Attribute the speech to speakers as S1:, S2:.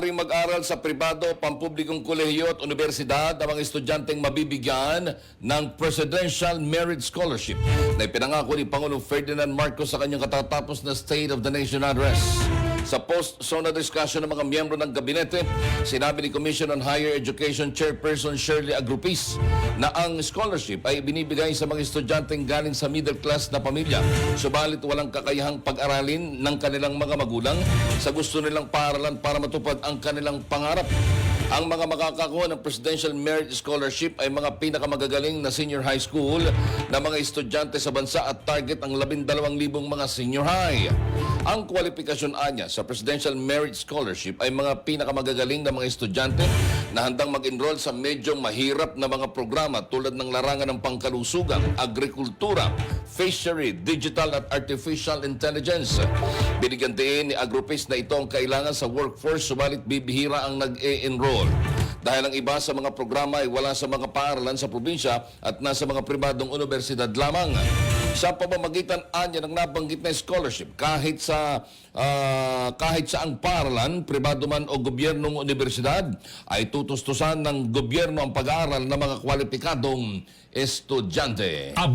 S1: maaaring mag-aral sa pribado, pampublikong kolehiyo at universidad ang mga estudyanteng mabibigyan ng Presidential Merit Scholarship na ipinangako ni Pangulong Ferdinand Marcos sa kanyang katatapos na State of the Nation Address. Sa post-SONA discussion ng mga miyembro ng gabinete, sinabi ni Commission on Higher Education Chairperson Shirley Agrupis na ang scholarship ay binibigay sa mga estudyanteng galing sa middle class na pamilya. Subalit walang kakayahang pag-aralin ng kanilang mga magulang sa gusto nilang paaralan para matupad ang kanilang pangarap. Ang mga makakakuha ng Presidential Merit Scholarship ay mga pinakamagagaling na senior high school na mga estudyante sa bansa at target ang 12,000 mga senior high. Ang kwalifikasyon anya sa Presidential Merit Scholarship ay mga pinakamagagaling na mga estudyante na handang mag-enroll sa medyo mahirap na mga programa tulad ng larangan ng pangkalusugan, agrikultura, fishery, digital at artificial intelligence. Binigyan din ni Agrupis na ito ang kailangan sa workforce subalit bibihira ang nag-e-enroll. Dahil ang iba sa mga programa ay wala sa mga paaralan sa probinsya at nasa mga pribadong universidad lamang. Sa pamamagitan anya ng nabanggit na scholarship kahit sa ah, kahit sa ang paaralan, pribado man o gobyernong universidad ay tutustusan ng gobyerno ang pag-aaral ng mga kwalipikadong estudyante.